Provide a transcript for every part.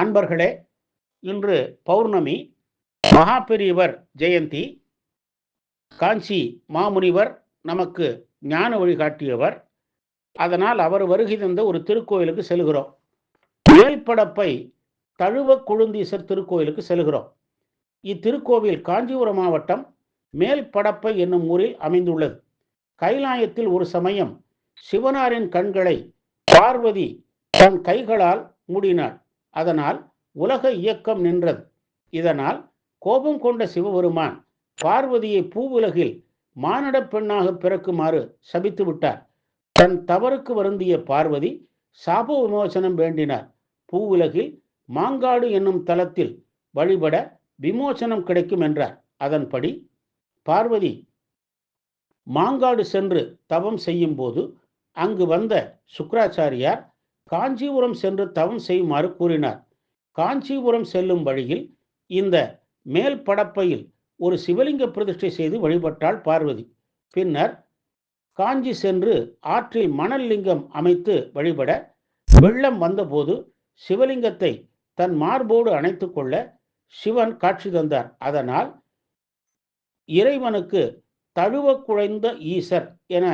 அன்பர்களே இன்று பௌர்ணமி மகாபெரியவர் ஜெயந்தி காஞ்சி மாமுனிவர் நமக்கு ஞான வழிகாட்டியவர் அதனால் அவர் வருகை தந்த ஒரு திருக்கோயிலுக்கு செல்கிறோம். மேல்படப்பை தழுவ குழுந்தீசர் திருக்கோயிலுக்கு செல்கிறோம். இத்திருக்கோவில் காஞ்சிபுரம் மாவட்டம் மேல்படப்பை என்னும் ஊரில் அமைந்துள்ளது. கைலாயத்தில் ஒரு சமயம் சிவனாரின் கண்களை பார்வதி தன் கைகளால் மூடினாள். அதனால் உலக இயக்கம் நின்றது. இதனால் கோபம் கொண்ட சிவபெருமான் பார்வதியை பூவுலகில் மானடப் பெண்ணாக பிறக்குமாறு சபித்து விட்டார். தன் தவறுக்கு வருந்திய பார்வதி சாப விமோசனம் வேண்டினார். பூவுலகில் மாங்காடு என்னும் தலத்தில் வழிபட விமோசனம் கிடைக்கும் என்றார். அதன்படி பார்வதி மாங்காடு சென்று தவம் செய்யும் போது அங்கு வந்த சுக்கராச்சாரியார் காஞ்சிபுரம் சென்று தவம் செய்யுமாறு கூறினார். காஞ்சிபுரம் செல்லும் வழியில் இந்த மேல் படப்பையில் ஒரு சிவலிங்க பிரதிஷ்டை செய்து வழிபட்டாள் பார்வதி. பின்னர் காஞ்சி சென்று ஆற்றில் மணல் லிங்கம் அமைத்து வழிபட வெள்ளம் வந்தபோது சிவலிங்கத்தை தன் மார்போடு அணைத்து கொள்ள சிவன் காட்சி தந்தார். அதனால் இறைவனுக்கு தழுவ குழைந்த ஈசர் என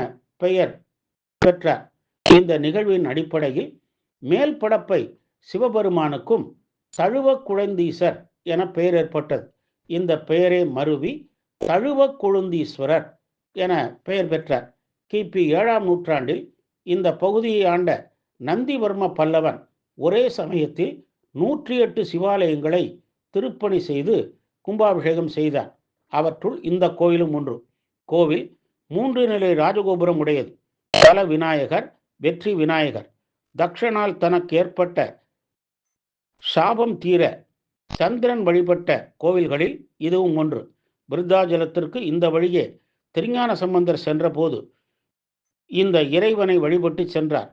பெயர் பெற்றார். இந்த நிகழ்வின் அடிப்படையில் மேல் படப்பை சிவபெருமானுக்கும் தழுவ குழந்தீசர் என பெயர் ஏற்பட்டது. இந்த பெயரை மருவி தழுவ குழுந்தீஸ்வரர் என பெயர் பெற்றார். கிபி ஏழாம் நூற்றாண்டில் இந்த பகுதியை ஆண்ட நந்திவர்ம பல்லவன் ஒரே சமயத்தில் நூற்றி எட்டு சிவாலயங்களை திருப்பணி செய்து கும்பாபிஷேகம் செய்தார். அவற்றுள் இந்த கோயிலும் ஒன்று. கோவில் மூன்று நிலை ராஜகோபுரம் உடையது. தல விநாயகர் வெற்றி விநாயகர். தக்ஷனால் தனக்கு ஏற்பட்ட சாபம் தீர சந்திரன் வழிபட்ட கோவில்களில் இதுவும் ஒன்று. விருத்தாஜலத்திற்கு இந்த வழியே திருஞான சம்பந்தர் சென்றபோது இந்த இறைவனை வழிபட்டு சென்றார்.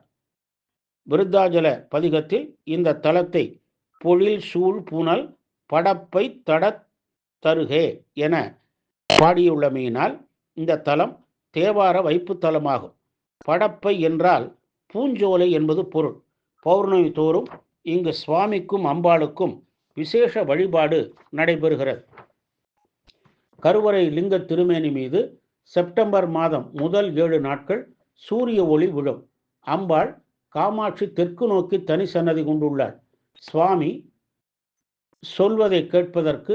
விருத்தாஜல பதிகத்தில் இந்த தலத்தை பொழில் சூழ் புனல் படப்பை தட தருகே என பாடியுள்ளமையினால் இந்த தலம் தேவார வைப்பு தலமாகும். படப்பை என்றால் பூஞ்சோலை என்பது பொருள். பௌர்ணமி தோறும் இங்கு சுவாமிக்கும் அம்பாளுக்கும் விசேஷ வழிபாடு நடைபெறுகிறது. கருவறை லிங்க திருமேனி மீது செப்டம்பர் மாதம் முதல் ஏழு நாட்கள் சூரிய ஒளி விழும். அம்பாள் காமாட்சி தெற்கு நோக்கி தனி சன்னதி கொண்டுள்ளார் சுவாமி சொல்வதை கேட்பதற்கு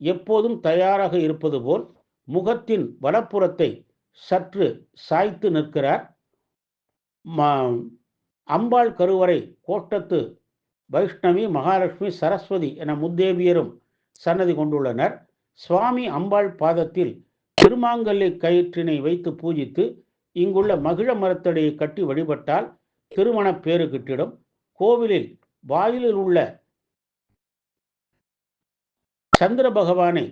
எப்போதும் தயாராக இருப்பது போல் முகத்தின் வலப்புறத்தை சற்று சாய்த்து நிற்கிறார். அம்பாள் கருவறை கோட்டத்து வைஷ்ணவி மகாலட்சுமி சரஸ்வதி என முத்தேவியரும் சன்னதி கொண்டுள்ளனர். சுவாமி அம்பாள் பாதத்தில் திருமாங்கல்லை கயிற்றினை வைத்து பூஜித்து இங்குள்ள மகிழ மரத்தடியை கட்டி வழிபட்டால் திருமண பேறு கிட்டிடும். கோவிலில் வாயிலில் உள்ள சந்திர பகவானை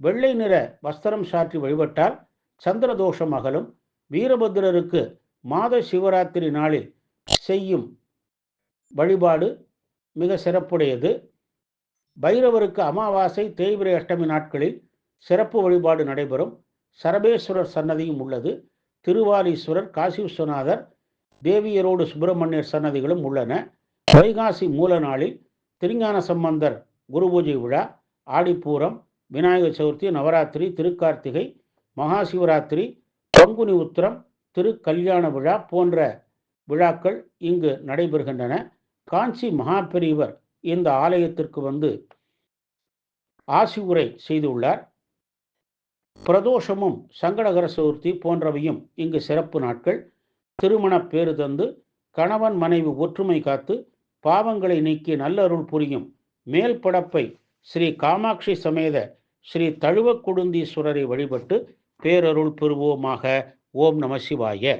வெள்ளை நிற வஸ்திரம் சாற்றி வழிபட்டால் சந்திர தோஷம் அகலும். வீரபத்ரருக்கு மாத சிவராத்திரி நாளில் செய்யும் வழிபாடு மிக சிறப்புடையது. பைரவருக்கு அமாவாசை தேய்பிரை அஷ்டமி நாட்களில் சிறப்பு வழிபாடு நடைபெறும். சரபேஸ்வரர் சன்னதியும் உள்ளது. திருவாலீஸ்வரர் காசி விஸ்வநாதர் தேவியரோடு சுப்பிரமணியர் சன்னதிகளும் உள்ளன. வைகாசி மூல நாளில் திருஞான சம்பந்தர் குரு பூஜை விழா ஆடிப்பூரம் விநாயகர் சதுர்த்தி நவராத்திரி திருக்கார்த்திகை மகாசிவராத்திரி பங்குனி உத்திரம் திருக்கல்யாண விழா போன்ற விழாக்கள் இங்கு நடைபெறுகின்றன. காஞ்சி மகாபெரிவர் இந்த ஆலயத்திற்கு வந்து ஆசி உரை செய்துள்ளார். பிரதோஷமும் சங்கடகர சதுர்த்தி போன்றவையும் இங்கு சிறப்பு நாட்கள். திருமண பேறு தந்து கணவன் மனைவி ஒற்றுமை காத்து பாவங்களை நீக்கி நல்லருள் புரியும் மேல் படப்பை ஸ்ரீ காமாட்சி சமேத ஸ்ரீ தழுவக்குடுந்தீஸ்வரரை வழிபட்டு பேரருள் பெறுவோமாக. ஓம் நம சிவாய.